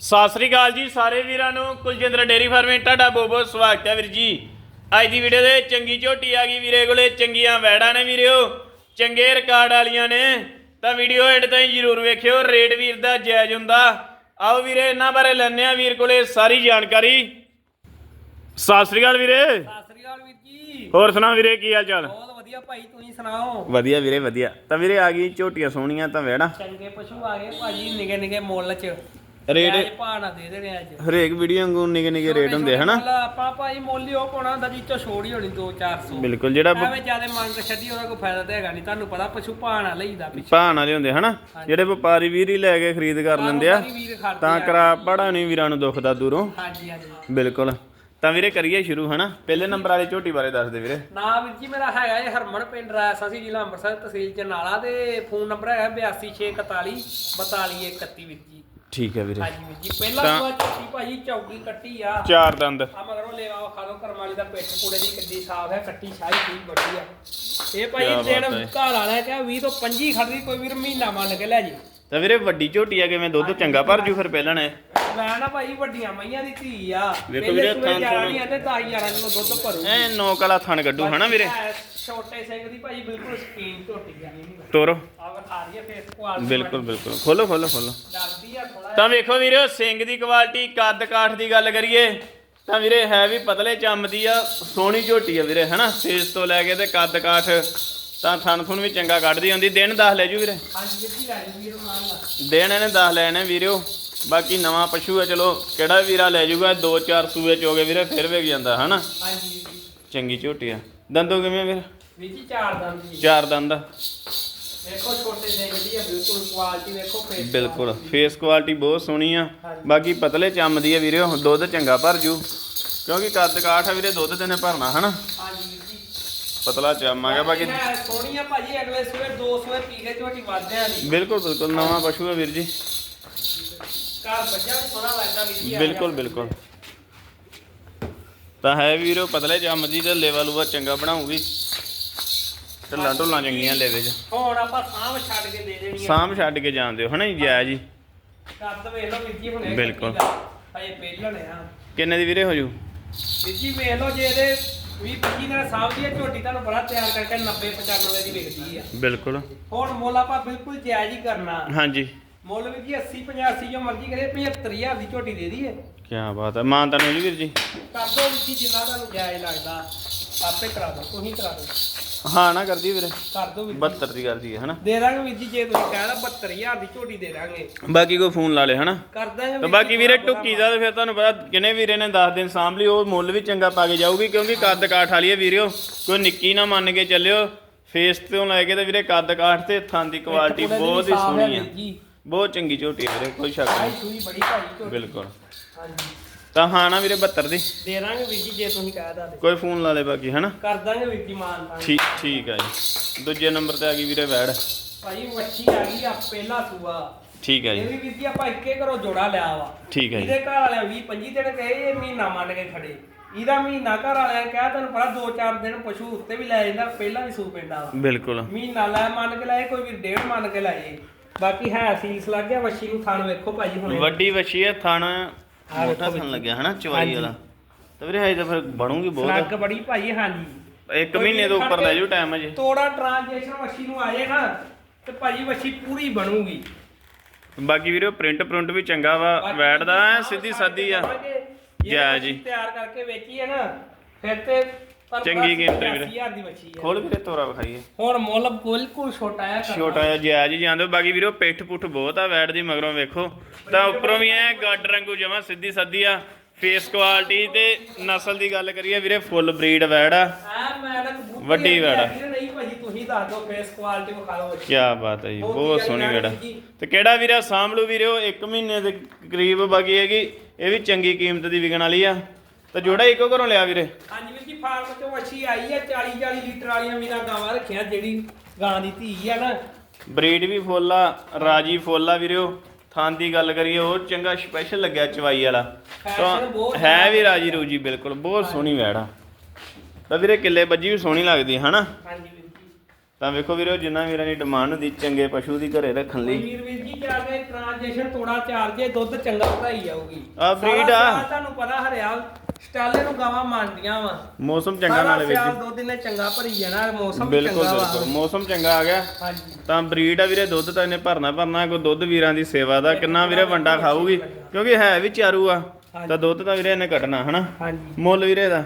ਸਤਿ ਸ੍ਰੀ ਅਕਾਲ ਜੀ ਸਾਰੇ ਵੀਰਾਂ ਨੂੰ। ਕੁਲਜਿੰਦਰ ਡੇਰੀ ਫਾਰਮਿੰਗ ਤੁਹਾਡਾ ਬਹੁਤ ਬਹੁਤ ਸਵਾਗਤ ਹੈ ਵੀਰ ਜੀ। ਅੱਜ ਦੀ ਵੀਡੀਓ ਦੇ ਚੰਗੀ ਝੋਟੀ ਆ ਗਈ ਵੀਰੇ ਕੋਲੇ। ਚੰਗੀਆਂ ਵੈੜਾਂ ਨੇ ਵੀਰਿਓ ਚੰਗੇ ਰਿਕਾਰਡ ਵਾਲੀਆਂ ਨੇ। ਤਾਂ ਵੀਡੀਓ ਐਡ ਤਾਈਂ ਜਰੂਰ ਵੇਖਿਓ। ਰੇਟ ਵੀਰ ਦਾ ਜਾਇਜ਼ ਹੁੰਦਾ। ਆਓ ਵੀਰੇ ਇਹਨਾਂ ਬਾਰੇ ਲੈਣੇ ਆ ਵੀਰ ਕੋਲੇ ਸਾਰੀ ਜਾਣਕਾਰੀ। ਸਤਿ ਸ੍ਰੀ ਅਕਾਲ ਵੀਰੇ। ਸਤਿ ਸ੍ਰੀ ਅਕਾਲ ਵੀਰ ਜੀ। ਹੋਰ ਸੁਣਾ ਵੀਰੇ ਕੀ ਹਾਲ ਚਾਲ? ਬਹੁਤ ਵਧੀਆ ਭਾਈ ਤੁਸੀਂ ਸੁਣਾਓ? ਵਧੀਆ ਵੀਰੇ ਵਧੀਆ। ਤਾਂ ਵੀਰੇ ਆ ਗਈ ਝੋਟੀਆਂ ਸੋਹਣੀਆਂ ਤਾਂ ਵੈੜਾਂ। ਚੰਗੇ ਪਸ਼ੂ ਆ ਗਏ ਭਾਜੀ ਨਿਗੇ ਨਿਗੇ ਮੁੱਲ ਚ। ਰੇਟ ਦੇ ਦੇਣੇ ਅੱਜ। ਹਰੇਕ ਵੀਡੀਓ ਵਾਂਗੂ ਨਿੱਕੇ ਨਿੱਕੇ ਰੇਟ ਹੁੰਦੇ ਹਨਾ? ਆਪਾਂ ਭਾਈ ਮੁੱਲ ਹੀ ਉਹ ਪਾਉਣਾ ਹੁੰਦਾ ਜੀ ਚੋਂ ਛੋੜ ਹੀ ਹੋਣੀ 2-400 ਬਿਲਕੁਲ ਜਿਹੜਾ ਐਵੇਂ ਜ਼ਿਆਦਾ ਮੰਗ ਛੱਡੀ ਉਹਦਾ ਕੋਈ ਫਾਇਦਾ ਤਾਂ ਹੈਗਾ ਨਹੀਂ ਤੁਹਾਨੂੰ ਪਤਾ ਪਸ਼ੂ ਨਾ ਲਈਦਾ ਪਿੱਛੇ। ਭਾਅ ਵਾਲੇ ਹੁੰਦੇ ਹਨਾ? ਜਿਹੜੇ ਵਪਾਰੀ ਵੀਰ ਹੀ ਲੈ ਕੇ ਖਰੀਦ ਕਰ ਲੈਂਦੇ ਆ ਤਾਂ। ਕਰਾ ਪੜਾ ਨਹੀਂ ਵੀਰਾਂ ਨੂੰ ਦੁਖਦਾ ਦੂਰੋਂ। ਹਾਂਜੀ ਹਾਂਜੀ। ਬਿਲਕੁਲ। ਤਾਂ ਵੀਰੇ ਕਰੀਏ ਸ਼ੁਰੂ ਹਨਾ? ਪਹਿਲੇ ਨੰਬਰ ਵਾਲੀ ਝੋਟੀ ਬਾਰੇ ਦੱਸ ਦੇ ਵੀਰੇ। ਨਾ ਵੀਰ ਜੀ ਮੇਰਾ ਹੈਗਾ ਇਹ ਹਰਮਨ ਪਿੰਡ ਰਾਇਸਾ ਅਸੀਂ ਜ਼ਿਲ੍ਹਾ ਅੰਮ੍ਰਿਤਸਰ ਤਹਿਸੀਲ ਜਨਾਲਾ ਤੇ ਫੋਨ ਨੰਬਰ ਹੈਗਾ 8261 42131 ਵੀਰ ਜੀ। ਠੀਕ ਹੈ ਵੀਰੇ। ਹਾਂਜੀ ਵੀਰ ਜੀ ਪਹਿਲਾ ਤਾਂ- ਸੂਆ ਝੋਟੀ ਭਾਜੀ ਚੌਕੀ ਕੱਟੀ ਆ। ਚਾਰ ਦੰਦ। ਆ ਮਗਰੋਂ ਲੈਵਾ ਖਾ ਲੋ ਕਰਮਾਲੀ ਦਾ ਪਿੱਠ ਕੁੜੇ ਦੀ ਕਿੱਡੀ ਸਾਫ਼ ਹੈ ਕੱਟੀ ਸ਼ਾਹੀ ਕੀ ਵੱਡੀ ਆ। ਇਹ ਭਾਈ ਕਿਆ ਬਾਤ ਹੈ। ਘਰ ਵਾਲਾ ਕਿਹਾ 20 ਤੋਂ 25 ਖੜਦੀ ਕੋਈ ਵੀਰ ਮਹੀਨਾ ਮੰਨ ਕੇ ਲੈ ਜੀ। ਤਾਂ ਵੀਰੇ ਵੱਡੀ ਝੋਟੀ ਆ ਕਿਵੇਂ ਦੁੱਧ ਚੰਗਾ ਭਰ ਜੂ ਫਿਰ ਪਹਿਲਾਂ ਨੇ? ਮੈਂ ਨਾ ਭਾਈ ਵੱਡੀਆਂ ਮਈਆਂ ਦੀ ਧੀ ਆ। ਵੀਰੇ, ਥਾਂ ਜ਼ਿਆਦਾ ਥਾਂ। ਨਹੀਂ ਆਂਦੇ 10 11 ਕਿਲੋ ਦੁੱਧ ਭਰੂ ਐ ਨੌ ਕਲਾ ਥਣ ਕੱਢੂ ਹਨਾ ਵੀਰੇ? ਛੋਟੇ ਸਿੰਘ ਦੀ ਭਾਈ ਬਿਲਕੁਲ ਸਕੀਨ ਝੋਟੀ ਆ। ਤੋਰੋ। ਆ ਵਿਖਾ ਰਹੀ ਹੈ ਫੇਸ ਬਿਲਕੁਲ ਬਿਲਕੁਲ। ਖੋਲੋ ਖੋਲੋ ਖੋਲੋ। ਡਰਦੀ ਆ ਥੋੜਾ ਤਾਂ ਵੇਖੋ ਵੀਰੇ ਸਿੰਘ ਦੀ ਕੁਆਲਿਟੀ ਕੱਦ ਕਾਠ ਦੀ ਗੱਲ ਕਰੀਏ ਤਾਂ ਵੀਰੇ ਹੈ ਵੀ ਪਤਲੇ ਚੰਮ ਦੀ ਆ ਸੋਹਣੀ ਝੋਟੀ ਆ ਵੀਰੇ ਹਨਾ? ਫੇਸ ਤੋਂ ਲੈ ਕੇ ਤੇ ਕੱਦ ਕਾਠ ਤਾਂ ਥਣ ਥੁਣ ਵੀ ਚੰਗਾ ਕੱਢਦੀ ਹੁੰਦੀ। ਦਿਨ 10 ਲੈ ਜੂ ਵੀਰੇ। ਵੀਰ ਦਿਨ ਇਹਨੇ 10 ਲੈਣੇ ਵੀਰਿਓ ਬਾਕੀ ਨਵਾਂ ਪਸ਼ੂ ਆ ਚਲੋ ਕਿਹੜਾ ਵੀਰਾ ਲੈ ਜੂਗਾ? ਦੋ ਚਾਰ ਸੂਏ ਚ ਹੋ ਗਏ ਵੀਰੇ ਫਿਰ ਵੇਖ ਜਾਂਦਾ ਹਨਾ? ਵੀਰ ਚੰਗੀ ਝੋਟੀ ਆ। ਦੰਦੋਂ ਕਿਵੇਂ ਵੀਰ? ਵੀਰ ਜੀ ਚਾਰ ਦੰਦ ਚਾਰ ਦੰਦ। ਛੋਟੇ ਆ ਬਿਲਕੁਲ ਕੁਆਲਿਟੀ ਵੇਖੋ ਫੇਸ ਬਿਲਕੁਲ ਫੇਸ ਕੁਆਲਿਟੀ ਬਹੁਤ ਸੋਹਣੀ ਆ। ਬਾਕੀ ਪਤਲੇ ਚੰਮ ਦੀ ਆ ਵੀਰਿਓ ਦੁੱਧ ਚੰਗਾ ਭਰ ਜੂ। ਕਿਉਂਕਿ ਕੱਦ ਕਾਠ ਆ ਵੀਰੇ ਦੁੱਧ ਤੇ ਨੇ ਭਰਨਾ ਹਨਾ? ਹਾਂਜੀ ਪਤਲਾ ਚੰਮ ਆ ਗਿਆ ਬਾਕੀ ਹੈ ਸੋਹਣੀ ਆ ਭਾਜੀ ਅਗਲੇ ਸਵੇਰ ਦੋ ਸਵੇਰ ਪੀ ਕੇ ਝੋਟੀ ਵਾਧਿਆਂ ਦੀ। ਬਿਲਕੁਲ ਬਿਲਕੁਲ ਨਵਾਂ ਪਸ਼ੂ ਆ ਵੀਰ ਜੀ। ਘਰ ਬੱਜਾ ਸੋਹਣਾ ਲੱਗਦਾ ਵੀਰ ਜੀ ਬਿਲਕੁਲ ਬਿਲਕੁਲ। ਤਾਂ ਹੈ ਵੀਰੋ ਪਤਲੇ ਚੰਮ ਦੀ ਤੇ ਲੇਵਾ ਲੂਆ ਚੰਗਾ ਬਣਾਉਗੀ ਢੱਲਾਂ ਢੁੱਲਾਂ ਚੰਗੀਆਂ ਲੇਵੇ ਚ ਹੁਣ ਆਪਾਂ ਸਾਂਭ ਛੱਡ ਕੇ ਦੇ ਦੇਣੀ ਆ ਸਾਂਭ ਛੱਡ ਕੇ ਜਾਣ ਦਿਓ ਹਨਾ ਜੀ ਜੈ ਜੀ ਕੱਦ ਵੇਖ ਲਓ ਵੀਰ ਜੀ ਹੁਣੇ ਬਿਲਕੁਲ। ਹਜੇ ਪਹਿਲਣ ਆ। ਕਿੰਨੇ ਦੀ ਵੀਰੇ ਹੋ ਜੂ? ਵੀਰ ਜੀ ਵੇਖ ਲਓ ਜੇ ਇਹਦੇ 20 25 ਨਾਲ ਸਾਂਭਦੀ ਆ ਝੋਟੀ ਤੁਹਾਨੂੰ ਬੜਾ ਤਿਆਰ ਕਰਕੇ 90 95 ਦੀ ਵਿਕਦੀ ਆ। ਬਿਲਕੁਲ। ਹੁਣ ਮੁੱਲ ਆਪਾਂ ਬਿਲਕੁਲ ਜਾਇਜ਼ ਹੀ ਕਰਨਾ। ਹਾਂਜੀ। ਮੁੱਲ ਵੀ ਜੀ 80 85 ਜੋ ਮਰਜ਼ੀ ਕਰੇ 75000 ਦੀ ਝੋਟੀ ਦੇ ਦਈਏ। ਕੀ ਬਾਤ ਹੈ ਮਾਨ ਤਾਂ ਜੀ ਵੀਰ ਜੀ। ਕਰ ਦੋ ਵੀ ਜੀ ਜਿੰਨਾ ਤੁਹਾਨੂੰ ਜਾਇਜ਼ ਲੱਗਦਾ ਆਪੇ ਕਰਾ ਦੋ ਤੁਸੀਂ ਕਰਾ ਦੋ ਹਾਂ ਨਾ ਕਰਦੀ ਵੀਰੇ। ਕਰ ਦੋ ਵੀ 72 ਦੀ ਕਰਦੀ ਹੈ ਹਨਾ? ਦੇ ਦਾਂਗੇ ਵੀਰ ਜੀ ਜੇ ਤੁਸੀਂ ਕਹਿਣਾ 72000 ਦੀ ਝੋਟੀ ਦੇ ਦਾਂਗੇ। ਬਾਕੀ ਕੋਈ ਫੋਨ ਲਾ ਲੇ ਹਨਾ? ਕਰ ਦਾਂਗੇ ਤੇ ਵੀਰ ਬਾਕੀ ਜੀ, ਵੀਰੇ ਥੋੜ੍ਹਾ ਟੁੱਕੀ ਦਾ ਤੇ ਫਿਰ ਤੁਹਾਨੂੰ ਪਤਾ ਕਿਨੇ ਵੀਰੇ ਨੇ 10 ਦਿਨ ਸਾਂਭ ਲਈ ਉਹ ਮੁੱਲ ਵੀ ਚੰਗਾ ਪਾ ਕੇ ਜਾਊਗੀ ਕਿਉਂਕਿ ਕੱਦ ਕਾਠ ਵਾਲੀ ਹੈ ਵੀਰਿਓ ਕੋਈ ਨਿੱਕੀ ਨਾ ਮੰਨ ਕੇ ਚੱਲਿਓ ਫੇਸ ਤੋਂ ਲੈ ਕੇ ਤੇ ਵੀਰੇ ਕੱਦ ਕਾਠ ਤੇ ਥਾਂ ਦੀ ਕੁਆਲਿਟੀ ਦੀ ਬਹੁਤ ਹੀ ਸਾਫ਼ ਹੈ ਸੋਹਣੀ ਹੈ। ਵੀਰ ਜੀ। ਬਹੁਤ ਚੰਗੀ ਝੋਟੀ ਹੈ ਵੀਰੇ ਕੋਈ ਸ਼ੱਕ ਆਈ ਨਹੀਂ। ਸੂਈ ਬੜੀ ਭਾਰੀ ਝੋਟੀ। ਬਿਲਕੁਲ। ਹਾਂਜੀ। ਤਾਂ ਹਾਂ ਨਾ ਵੀਰੇ 72 ਦੀ। ਦੇ ਦਾਂਗੇ ਵੀਰ ਜੀ ਜੇ ਤੁਸੀਂ ਕਹਿ ਦਾਂਗੇ ਕੋਈ ਫੋਨ ਲਾ ਲੇ ਬਾਕੀ ਹਨਾ? ਕਰ ਦਾਂਗੇ ਵੀਰ ਜੀ ਮਾਨ ਤਾਂ ਠੀਕ ਠੀਕ ਹੈ ਜੀ। ਦੂਜੇ ਨੰਬਰ ਤੇ ਆ ਗਈ ਵੀਰੇ ਵੈੜ। ਭਾਈ ਵੱਛੀ ਆ ਗਈ ਆ ਪਹਿਲਾ ਸੂਆ। ਠੀਕ ਹੈ ਇਹ ਜੀ ਵੀ ਵੀਰ ਜੀ ਆਪਾਂ ਇੱਕੇ ਘਰੋਂ ਜੋੜਾ ਲਿਆ ਵਾ। ਠੀਕ ਹੈ ਜੀ। ਇਹਦੇ ਘਰ ਵਾਲਿਆਂ 20 25 ਦਿਨ ਕਹੇ ਇਹ ਮਹੀਨਾ ਮੰਨ ਕੇ ਖੜੇ। ਇਹਦਾ ਮਹੀਨਾ ਘਰ ਵਾਲਿਆਂ ਨੇ ਕਿਹਾ ਤੁਹਾਨੂੰ ਪਤਾ 2-4 ਦਿਨ ਪਸ਼ੂ ਉੱਤੇ ਵੀ ਲੈ ਜਾਂਦਾ ਪਹਿਲਾਂ ਵੀ ਸੂ ਪੈਂਦਾ ਵਾ। ਬਿਲਕੁਲ। ਮਹੀਨਾ ਲੈ ਮੰਨ ਕੇ ਲਾਏ ਕੋਈ ਵੀ ਡੇਢ ਮੰਨ ਕੇ ਲਾਏ। ਬਾਕੀ ਹੈ ਸੀਸ ਲੱਗ ਗਿਆ ਵੱਛੀ ਨੂੰ ਥਣ ਵੇਖੋ ਭਾਜੀ ਹੁਣ। ਵੱਡੀ ਵੱਛੀ ਹੈ ਥਣ ਮੋਟਾ ਥਣ ਲੱਗਿਆ ਹਨਾ ਚਵਾਈ। ਵਾਲਾ। ਤਾਂ ਵੀਰੇ ਹਜੇ ਤਾਂ ਫਿਰ ਬਣੂਗੀ ਬਹੁਤ। ਲੱਗ ਬੜੀ ਭਾਜੀ ਹਾਂਜੀ। ਇੱਕ ਮਹੀਨੇ ਤੋਂ ਉੱਪਰ ਲੈ ਜੂ ਟਾਈਮ ਅਜੇ ਤੋੜਾ ਟ੍ਰਾਂਜੈਕਸ਼ਨ ਵੱਛੀ ਨੂੰ ਆ ਜਾਏ ਨਾ ਤੇ ਭਾਜੀ ਵੱਛੀ ਪੂਰੀ ਬਣੂਗੀ। ਬਾਕੀ ਵੀਰੇ ਪ੍ਰਿੰਟ ਪ੍ਰਿੰਟ ਵੀ ਚੰਗਾ ਵਾ ਵੈਟ ਦਾ ਐਂ ਸਿੱਧੀ ਸਾਦੀ ਆ। ਜੇ ਜੀ। ਤਿਆਰ ਕਰਕੇ ਵੇਚੀ ਹੈ ਨਾ ਫਿਰ ਤੇ ਪਰ ਚੰਗੀ ਕੀਮਤ ਹੈ ਵੀਰੇ। 80000 ਦੀ ਵੱਛੀ ਹੈ ਖੋਲ ਵੀਰੇ ਤੋਰਾ ਵਿਖਾਈਏ ਹੁਣ ਮੁੱਲ ਬਿਲਕੁਲ ਛੋਟਾ ਆ ਛੋਟਾ ਜਿਹਾ ਜਾਇਜ਼ ਹੀ ਜਾਂਦੇ ਹੋ। ਬਾਕੀ ਵੀਰੇ ਪਿੱਠ ਪੁੱਠ ਬਹੁਤ ਆ ਵੈਟ ਦੀ ਮਗਰੋਂ ਵੇਖੋ ਤਾਂ ਉੱਪਰੋਂ ਵੀ ਐ ਗੱਡ ਰੰਗੂ ਜਮਾ ਸਿੱਧੀ ਸਾਦੀ ਆ ਫੇਸ ਕੁਆਲਿਟੀ ਤੇ ਨਸਲ ਦੀ ਗੱਲ ਕਰੀਏ ਵੀਰੇ ਫੁੱਲ ਬਰੀਡ ਵੈੜ ਆ ਮੈਂ ਕਬੂਤਰ ਵੱਡੀ ਹੀ ਵੈੜ ਆ। ਹੈਗੀ ਨਾ, ਨਹੀਂ ਭਾਜੀ ਤੁਸੀਂ ਦੱਸ ਦਿਓ ਫੇਸ ਕੁਆਲਿਟੀ ਵਿਖਾ ਲਓ ਵੱਛੀ। ਕੀ ਬਾਤ ਹੈ ਜੀ ਬਹੁਤ ਸੋਹਣੀ ਵੈੜ। ਤੇ ਕਿਹੜਾ ਵੀਰੇ ਸਾਂਭਲੂ ਵੀਰੇ ਉਹ 1 ਮਹੀਨੇ ਦੇ ਕਰੀਬ ਬਾਕੀ ਹੈਗੀ ਇਹ ਵੀ ਚੰਗੀ ਕੀਮਤ ਦੀ ਵਿਕਣ ਵਾਲੀ ਆ ਤਾਂ ਜੋੜਾ ਇੱਕੋ ਘਰੋਂ ਲਿਆ ਵੀਰੇ? ਹਾਂਜੀ ਵੀਰ ਜੀ ਫਾਰਮ ਚੋਂ ਵੱਛੀ ਆਈ ਆ 40 40 ਲੀਟਰ ਵਾਲੀਆਂ ਵੀਰਾਂ ਗਾਵਾਂ ਰੱਖੀਆਂ ਜਿਹੜੀ ਗਾਂ ਦੀ ਧੀ ਆ ਨਾ। ਬਰੀਡ ਵੀ ਫੁੱਲ ਆ ਰਾਜੀ ਫੁੱਲ ਆ ਵੀਰਿਓ ਥਾਂ ਦੀ ਗੱਲ ਕਰੀਏ ਉਹ ਚੰਗਾ ਸਪੈਸ਼ਲ ਲੱਗਿਆ ਚਵਾਈ ਵਾਲਾ। Fashion ਤਾਂ ਹੈ ਵੀ ਰਾਜੀ ਰੂਜੀ ਬਿਲਕੁਲ ਬਹੁਤ ਸੋਹਣੀ ਵੈੜ ਆ। ਤਾਂ ਵੀਰੇ ਕਿੱਲੇ ਬੱਜੀ ਵੀ ਸੋਹਣੀ ਲੱਗਦੀ ਹੈ ਹਨਾ? ਹਾਂਜੀ ਵੀਰ ਤਾਂ ਵੇਖੋ ਵੀਰੋ ਜਿੰਨਾ ਵੀਰਾਂ ਦੀ ਡਿਮਾਂਡ ਹੁੰਦੀ ਚੰਗੇ ਪਸ਼ੂ ਦੀ ਘਰੇ ਰੱਖਣ ਲਈ। ਵੀਰ ਵੀਰ ਜੀ ਜਾ ਕੇ ਟ੍ਰਾਂਜੈਕਸ਼ਨ ਥੋੜਾ ਚਾਰਜ ਦੁੱਧ ਚੰਗਾ ਵਧਾਈ ਜਾਊਗੀ। ਆਹ breed ਆ। ਤੁਹਾਨੂੰ ਪਤਾ ਹਰਿਆਲ ਸਟਾਲੇ ਨੂੰ ਗਾਵਾਂ ਮੰਨਦੀਆਂ ਵਾ। ਮੌਸਮ ਚੰਗਾ ਨਾਲੇ ਵੀਰ ਜੀ। ਦੁੱਧ ਨੇ ਚੰਗਾ ਭਰੀ ਜਾਣਾ ਮੌਸਮ ਬਿਲਕੁਲ ਚੰਗਾ ਬਿਲਕੁਲ। ਵਾ ਮੌਸਮ ਚੰਗਾ ਆ ਗਿਆ। ਹਾਂਜੀ। ਤਾਂ ਬਰੀਡ ਆ ਵੀਰੇ ਦੁੱਧ ਤਾਂ ਇਹਨੇ ਭਰਨਾ ਭਰਨਾ ਦੁੱਧ ਵੀਰਾਂ ਦੀ ਸੇਵਾ ਦਾ ਕਿੰਨਾ ਵੀਰੇ ਵੰਡਾ ਖਾਊਗੀ। ਕਿਉਂਕਿ ਹੈ ਵੀ ਚਾਰੂ ਆ ਤਾਂ ਦੁੱਧ ਤਾਂ ਵੀਰੇ ਇਹਨੇ ਕੱਢਣਾ ਹਨਾ? ਹਾਂਜੀ। ਮੁੱਲ ਵੀਰੇ ਦਾ।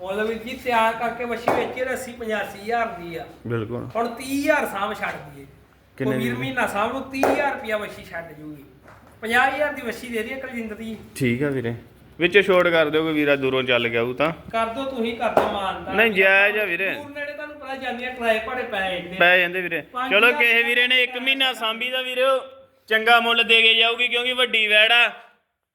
ਮੁੱਲ ਵੀਰ ਜੀ ਤਿਆਰ ਕਰਕੇ ਵਸ਼ੀ ਵੇਚੀ 80 85000 ਦੀ ਆ। ਬਿਲਕੁਲ। ਹੁਣ 30000 ਸਾਂਭ ਛੱਡ ਦਈਏ। ਕਿੰਨੇ? ਵੀਰ ਮਹੀਨਾ ਸਾਂਭ ਨੂੰ 30000 ਰੁਪਿਆ ਵਸ਼ੀ ਛੱਡ ਜੂਗੀ। 50000 ਦੀ ਵਸ਼ੀ ਦੇ ਦਈਏ ਕਲਜਿੰਦਰ ਦੀ। ਠੀਕ ਆ ਵੀਰੇ। ਵਿੱਚ ਛੋਟ ਕਰ ਦਿਓ ਕੋਈ ਵੀਰਾ ਦੂਰੋਂ ਚੱਲ ਗਿਆ ਉਹ ਤਾਂ। ਕਰ ਦੋ ਤੁਸੀਂ ਕਰ ਦੋ। ਮਾਨਦਾ ਨਹੀਂ, ਜਾਇਜ਼ ਆ ਵੀਰੇ। ਦੂਰ ਨੇੜੇ ਤੁਹਾਨੂੰ ਪਤਾ ਜਾਂਦੀਆਂ ਕਿਰਾਏ ਭਾੜੇ ਪੈ ਜਾਂਦੇ ਪੈ ਜਾਂਦੇ ਵੀਰੇ। ਚਲੋ ਕਿਸੇ ਵੀਰੇ ਨੇ 1 ਮਹੀਨਾ ਸਾਂਭੀ ਦਾ ਵੀਰੇ ਚੰਗਾ ਮੁੱਲ ਦੇ ਕੇ ਜਾਊਗੀ ਕਿਉਂਕਿ ਵੱਡੀ ਵੈੜ ਆ।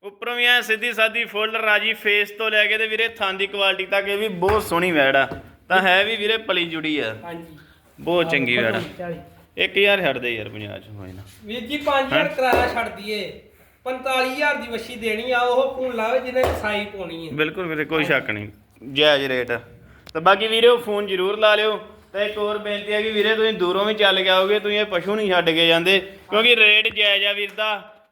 ਉੱਪਰੋਂ ਵੀ ਐ ਸਿੱਧੀ ਸਾਦੀ ਫੁੱਲ ਰਾਜੀ ਫੇਸ ਤੋਂ ਲੈ ਕੇ ਤੇ ਵੀਰੇ ਥਾਂ ਦੀ ਕੁਆਲਿਟੀ ਤੱਕ ਇਹ ਵੀ ਬਹੁਤ ਸੋਹਣੀ ਵੈੜ ਆ। ਤਾਂ ਹੈ ਵੀ ਵੀਰੇ ਪਲੀ ਜੁੜੀ ਆ। ਹਾਂਜੀ। ਬਹੁਤ ਚੰਗੀ ਵੈੜ ਆ। ਚਾਲੀ। 1000 ਛੱਡ ਦੇ ਯਾਰ 50 ਚ ਹੋਏ ਨਾ। ਵੀਰ ਜੀ 5000 ਕਿਰਾਇਆ ਛੱਡ ਦਈਏ। 45000 ਦੀ ਵਸ਼ੀ ਦੇਣੀ ਆ ਉਹ ਫੋਨ ਲਾਵੇ ਜਿਹਨੇ ਸਾਈ ਪਾਉਣੀ ਹੈ ਬਿਲਕੁਲ ਵੀਰੇ ਕੋਈ ਸ਼ੱਕ ਨਹੀਂ। ਜਾਇਜ਼ ਰੇਟ ਤਾਂ ਬਾਕੀ ਵੀਰੇ ਉਹ ਫੋਨ ਜ਼ਰੂਰ ਲਾ ਲਿਓ। ਤੇ ਇੱਕ ਹੋਰ ਬੇਨਤੀ ਹੈ ਕਿ ਵੀਰੇ ਤੁਸੀਂ ਦੂਰੋਂ ਵੀ ਚੱਲ ਕੇ ਆਓਗੇ ਤੁਸੀਂ ਇਹ ਪਸ਼ੂ ਨਹੀਂ ਛੱਡ ਕੇ ਜਾਂਦੇ ਕਿਉਂਕਿ ਰੇਟ ਜਾਇਜ਼ ਆ ਵੀਰ ਦਾ।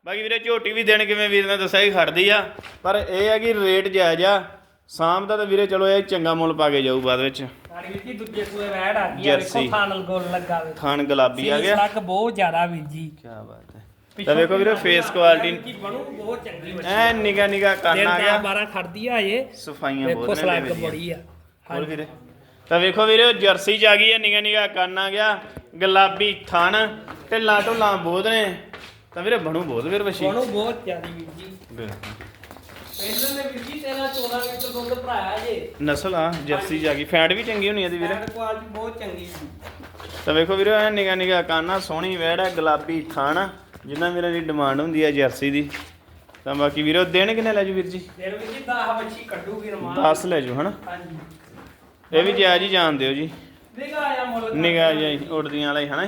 ਬਾਕੀ ਵੀਰੇ ਝੋਟੀ ਵੀ ਦੇਣ ਕਿਵੇਂ ਵੀਰ ਨੇ ਦੱਸਿਆ ਕਿ ਖੜਦੀ ਆ। ਪਰ ਇਹ ਹੈ ਕਿ ਰੇਟ ਜਾਇਜ਼ ਆ। ਸ਼ਾਮ ਦਾ ਤਾਂ ਵੀਰੇ ਚਲੋ ਇਹ ਚੰਗਾ ਮੁੱਲ ਪਾ ਕੇ ਜਾਊ ਬਾਅਦ ਵਿੱਚ। ਸਾਡੀ ਵੀਰ ਜੀ ਦੂਜੇ ਸੂਏ ਵੈੜ ਆ ਗਈ ਆ ਜਰਸੀ। ਵੇਖੋ ਥਾਨਲ ਗੋਲ ਲੱਗਾ ਵੇ ਥਾਨ ਗੁਲਾਬੀ ਆ ਗਿਆ। ਤੱਕ ਬਹੁਤ ਜ਼ਿਆਦਾ ਵੀਰ ਜੀ। ਕੀ ਬਾਤ ਹੈ। ਤਾਂ ਵੇਖੋ ਵੀਰੇ ਫੇਸ ਕੁਆਲਿਟੀ ਕੀ ਬਣੂ ਬਹੁਤ ਚੰਗੀ ਵਸ਼ੀ ਐ ਨਿਗਾ ਨਿਗਾ ਕੰਨ ਆ ਗਿਆ। 12 ਖੜਦੀ ਆ ਇਹ ਸਫਾਈਆਂ ਵੇਖੋ ਬਹੁਤ ਨੇ ਸਲੱਗ ਇਹਦੀਆਂ। ਬੜੀ ਆ। ਹੋਰ ਵੀਰੇ। ਤਾਂ ਵੇਖੋ ਵੀਰੇ ਉਹ ਜਰਸੀ ਚ ਆ ਗਈ ਹੈ ਨਿਗਾ ਨਿਗਾ ਕੰਨ ਆ ਗਿਆ। ਗੁਲਾਬੀ ਥਣ। ਤੇ ਲਾਟੋ ਲਾਂ ਬਹੁਤ ਨੇ। ਤਾਂ ਵੀਰੇ ਬਣੂ ਬਹੁਤ ਵੀਰ ਵਸ਼ੀ। ਬਣੂ ਬਹੁਤ ਜ਼ਿਆਦਾ ਵੀਰ ਜੀ। ਬਿਲਕੁਲ। ਪਹਿਲਾਂ ਨੇ ਵੀਰ ਜੀ 13 14 ਲੀਟਰ ਦੁੱਧ ਭਰਾਇਆ ਜੇ। ਨਸਲ ਆ ਜਰਸੀ ਆ ਗਈ। ਫੈਟ ਵੀ ਚੰਗੀ ਹੋਣੀ ਇਹਦੀ ਵੀਰੇ। ਫੈਟ ਕੁਆਲਿਟੀ ਬਹੁਤ ਚੰਗੀ ਸੀ। ਤਾਂ ਵੇਖੋ ਵੀਰੇ ਐ ਨਿਗਾ ਨਿਗਾ ਕੰਨ ਆ ਸੋਹਣੀ ਵੈੜ ਆ ਗੁਲਾਬੀ ਥਣ ਜਿੰਨਾ ਮੇਰੇ ਦੀ ਡਿਮਾਂਡ ਹੁੰਦੀ ਹੈ ਜਰਸੀ ਦੀ। ਤਾਂ ਬਾਕੀ ਵੀਰੇ ਦੇਣ ਕਿੰਨੇ ਲੈ ਜੂ ਵੀਰ ਜੀ? ਫਿਰ ਵੀਰ ਜੀ 10 ਬੱਚੀ ਕੱਢੂਗੀ ਰਮਾਨ। 10 ਲੈ ਜੂ ਹਨਾ? ਹਾਂਜੀ। ਇਹ ਵੀ ਜਾਇਜ਼ ਹੀ ਜਾਣ ਦਿਓ ਜੀ। ਨਿਗਾ ਆਇਆ ਮੁੱਲ ਨਿਗਾ ਜੀ ਉੜਦੀਆਂ ਵਾਲਾ ਹੀ ਹਨਾ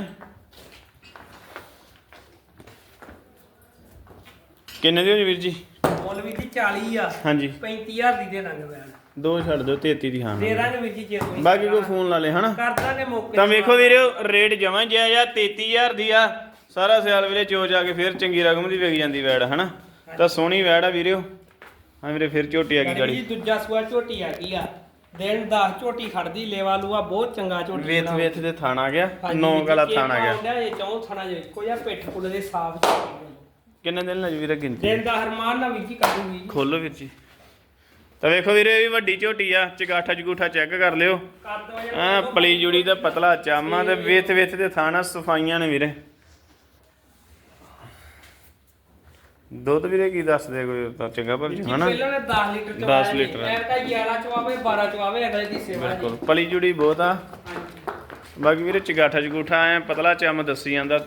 ਕਿੰਨੇ ਦੀ ਹੋ ਜੀ ਵੀਰ ਜੀ? ਮੁੱਲ ਵੀਰ ਜੀ 40 ਆ। ਹਾਂਜੀ। 35000 ਦੀ ਦੇ ਦਾਂਗੇ ਵੈਣ ਦੋ ਛੱਡ ਦਿਓ 33 ਦੀ ਹਾਂ ਦੇ ਦਾਂਗੇ ਵੀਰ ਜੀ ਜੇ ਕੋਈ ਬਾਕੀ ਕੋਈ ਫੋਨ ਲਾ ਲੇ ਹਨਾ? ਕਰ ਦਾਂਗੇ ਮੌਕੇ ਤਾਂ। ਵੇਖੋ ਵੀਰੇ ਰੇਟ ਜਮਾਂ ਜਾਇਜ਼ ਆ 33000 ਦੀ ਆ। ਸਾਰਾ ਸਿਆਲ ਵੀਰੇ ਚੋ ਜਾ ਕੇ ਫਿਰ ਚੰਗੀ ਰਕਮ ਦੀ ਵਿਕ ਜਾਂਦੀ ਵੈੜ ਹਨਾ? ਤਾਂ ਸੋਹਣੀ ਵੈੜ ਆ ਵੀਰੇ। ਹਾਂ ਵੀਰੇ ਫਿਰ ਝੋਟੀ ਆ ਗਈ ਗੜੀ। ਗੜੀ ਦੂਜਾ ਸੂਆ ਝੋਟੀ ਆ ਗਈ ਆ। ਦਿਨ 10 ਝੋਟੀ ਖੜਦੀ ਲੇਵਾ ਲੂਆ ਬਹੁਤ ਚੰਗਾ ਝੋਟੀ ਵੇਥ। ਵੇਥ ਦੇ ਥਾਣ ਗਿਆ ਨੌ ਜੀ, ਗਲਾ ਥਾਣ ਗਿਆ। ਇਹ ਚੌਂ ਥਾਣਾ ਜੇ ਕੋਈ ਆ ਪਿੱਠ ਪੁੱਲ ਦੇ ਸਾਫ਼ ਝੋਟੀ ਕਿੰਨੇ ਦਿਨ ਲੱਜ ਵੀਰੇ ਗਿਣਤੀ ਦਿਨ ਦਾ ਹਰਮਾਨ ਨਾਲ ਵੀਰ ਜੀ ਕੱਢੂਗੀ ਜੀ। ਖੋਲੋ ਵੀਰ ਜੀ। ਤਾਂ ਵੇਖੋ ਵੀਰੇ ਇਹ ਵੀ ਵੱਡੀ ਝੋਟੀ ਆ ਚਗਾਠਾ ਜਗੂਠਾ ਚੈੱਕ ਕਰ ਲਿਓ। ਕਰ ਦੋ ਜੀ। ਆ ਪਲੀ ਜੁੜੀ ਦਾ ਪਤਲਾ ਚਾਮਾ ਤੇ ਵੇਥ ਵੇਥ ਦੇ ਥਾਣਾ ਸਫਾਈਆਂ ਨੇ ਵੀਰੇ। ਦੁੱਧ ਵੀਰੇ ਕੀ ਦੱਸਦੇ ਕੋਈ ਤਾਂ ਚੰਗਾ ਪਰ ਜੀ ਹਨਾ? ਪਹਿਲਾਂ ਨੇ 10 ਲੀਟਰ 10 ਚਵਾਇਆ ਲੀਟਰ। ਐਰ ਕਾ 11 ਚਵਾਵੇ 12 ਚਵਾਵੇ ਅਗਲੇ ਦੀ ਸੇਵਾ ਜੀ। ਬਿਲਕੁਲ ਪਲੀ ਜੁੜੀ ਬਹੁਤ ਆ। ਹਾਂਜੀ। ਬਾਕੀ ਵੀਰੇ ਚਗਾਠਾ ਜਗੂਠਾ ਐ ਪਤਲਾ ਚਮ ਦੱਸੀ ਜਾਂਦਾ।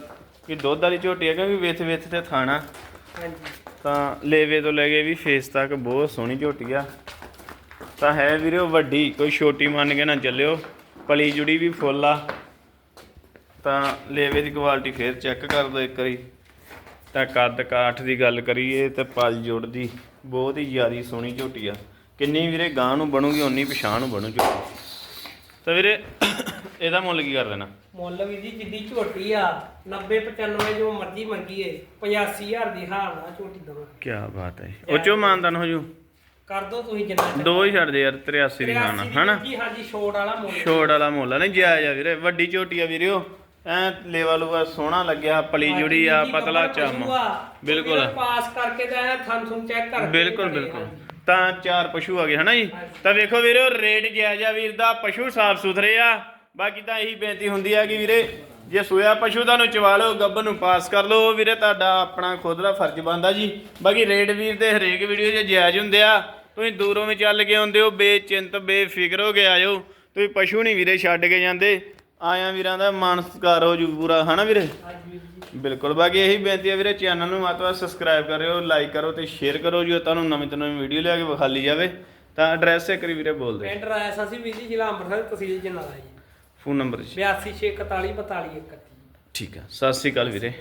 ਕਿ ਦੁੱਧ ਵਾਲੀ ਝੋਟੀ ਹੈ ਕਿਉਂਕਿ ਵੇਥ ਵੇਥ ਤੇ ਥਾਣਾ। ਹਾਂਜੀ। ਤਾਂ ਲੇਵੇ ਤੋਂ ਲੈ ਕੇ ਵੀ ਫੇਸ ਤੱਕ ਬਹੁਤ ਸੋਹਣੀ ਝੋਟੀ ਆ। ਤਾਂ ਹੈ ਵੀਰੇ ਉਹ ਵੱਡੀ ਕੋਈ ਛੋਟੀ ਮੰਨ ਕੇ ਨਾ ਚੱਲਿਓ ਪਲੀ ਜੁੜੀ ਵੀ ਫੁੱਲ ਆ। ਤਾਂ ਲੇਵੇ ਦੀ ਕੁਆਲਿਟੀ ਫੇਰ ਚੈੱਕ ਕਰ ਦਿਓ ਇੱਕ ਵਾਰੀ। ਤਾਂ ਕੱਦ ਕਾਠ ਦੀ ਗੱਲ ਕਰੀਏ ਤੇ ਪਲ ਜੁੜਦੀ ਬਹੁਤ ਹੀ ਜ਼ਿਆਦੀ ਸੋਹਣੀ ਝੋਟੀ ਆ। ਕਿੰਨੀ ਵੀਰੇ ਗਾਂ ਨੂੰ ਬਣੂਗੀ ਉਨੀ ਪਛਾਣ ਨੂੰ ਬਣੂ ਝੋਟੀ। ਤਾਂ ਵੀਰੇ ਇਹਦਾ ਮੁੱਲ ਕੀ ਕਰ ਦੇਣਾ? ਮੁੱਲ ਵੀ ਜੀ ਜਿੱਦੀ ਝੋਟੀ ਆ 90 95 ਜੋ ਮਰਜ਼ੀ ਮੰਗੀਏ 85000 ਦੀ ਹਾਰ ਨਾਲ ਝੋਟੀ ਦਵਾਂ ਕੀ ਬਾਤ ਹੈ ਉਹ ਚੋਂ ਮਾਨਦਾਨ ਹੋ ਜੂ ਕਰ ਦੋ ਤੁਸੀਂ ਜਿੰਨਾ ਚਾਹੋ। ਦੋ ਹੀ ਛੱਡ ਦੇ ਯਾਰ 83 ਦੀ ਖਾਣਾ 83 ਦੀ ਹਨਾ? ਜੀ ਹਾਂਜੀ ਛੋੜ ਵਾਲਾ ਮੁੱਲ। ਛੋੜ ਵਾਲਾ ਮੁੱਲ ਨਹੀਂ ਜਾਇਜ਼ ਆ ਵੀਰੇ ਵੱਡੀ ਝੋਟੀ ਆ ਵੀਰੇ। ਉਹ ਐ ਲੇਵਾ ਲੂਆ ਸੋਹਣਾ ਲੱਗਿਆ ਪਲੀ ਜੁੜੀ ਆ ਪਤਲਾ ਪਸ਼ੂ ਚਮ। ਆ। ਬਿਲਕੁਲ। ਪਾਸ ਕਰਕੇ ਤਾਂ ਐਂ ਥਣ ਚੈੱਕ ਕਰਕੇ ਬਿਲਕੁਲ ਕਰੇ, ਬਿਲਕੁਲ। ਹਾਂਜੀ। ਤਾਂ ਚਾਰ ਪਸ਼ੂ ਆ ਗਏ ਹਨਾ ਜੀ। ਤਾਂ ਵੇਖੋ ਵੀਰੇ ਉਹ ਰੇਟ ਜਾਇਜ਼ ਆ। ਵੀਰ ਦਾ ਪਸ਼ੂ ਸਾਫ਼ ਸੁਥਰੇ ਆ। ਬਾਕੀ ਤਾਂ ਇਹੀ ਬੇਨਤੀ ਹੁੰਦੀ ਹੈ ਕਿ ਵੀਰੇ, ਜੇ ਸੋਇਆ ਪਸ਼ੂ ਤੁਹਾਨੂੰ ਚਵਾ ਲਓ ਗੱਬਰ ਨੂੰ ਪਾਸ ਕਰ ਲਓ, ਵੀਰੇ ਤੁਹਾਡਾ ਆਪਣਾ ਖੁਦ ਦਾ ਫਰਜ਼ ਬਣਦਾ ਜੀ। ਬਾਕੀ ਰੇਟ ਵੀਰ ਦੇ ਹਰੇਕ ਵੀਡੀਓ 'ਚ ਜਾਇਜ਼ ਹੁੰਦੇ ਆ, ਤੁਸੀਂ ਦੂਰੋਂ ਵੀ ਚੱਲ ਕੇ ਆਉਂਦੇ ਹੋ, ਬੇਚਿੰਤ, ਬੇਫਿਕਰ ਹੋ ਕੇ ਆਇਓ। ਤੁਸੀਂ ਪਸ਼ੂ ਨਹੀਂ ਵੀਰੇ ਛੱਡ ਕੇ ਜਾਂਦੇ। ਆਇਆ ਵੀਰਾਂ ਦਾ ਮਾਣ ਸਤਿਕਾਰ ਹੋ ਜੂ ਪੂਰਾ, ਹਨਾ ਵੀਰੇ? ਬਿਲਕੁਲ, ਬਾਕੀ ਇਹੀ ਬੇਨਤੀ ਹੈ ਵੀਰੇ, ਚੈਨਲ ਨੂੰ ਮਾਤਵਾ ਸਬਸਕ੍ਰਾਈਬ ਕਰਿਓ ਲਾਈਕ ਕਰੋ ਤੇ ਸ਼ੇਅਰ ਕਰੋ ਜੋ ਤੁਹਾਨੂੰ ਨਵੀਂ ਤੋਂ ਨਵੀਂ ਵੀਡੀਓ ਲਿਆ ਕੇ ਵਿਖਾਲੀ ਜਾਵੇ। ਤਾਂ ਐਡਰੈਸ ਇੱਕ ਵਾਰੀ ਵੀਰੇ ਬੋਲ ਦੇ ਪਿੰਡ ਰਾਇਸਾ ਸੀ ਵੀਰ ਜੀ ਜ਼ਿਲ੍ਹਾ ਅੰਮ੍ਰਿਤਸਰ ਤਹਿਸੀਲ ਜਨਾਲਾ ਜੀ। ਫੋਨ ਨੰਬਰ ਜੀ। 82 641 42 31 ਠੀਕ ਆ ਸਤਿ ਸ੍ਰੀ ਅਕਾਲ ਵੀਰੇ।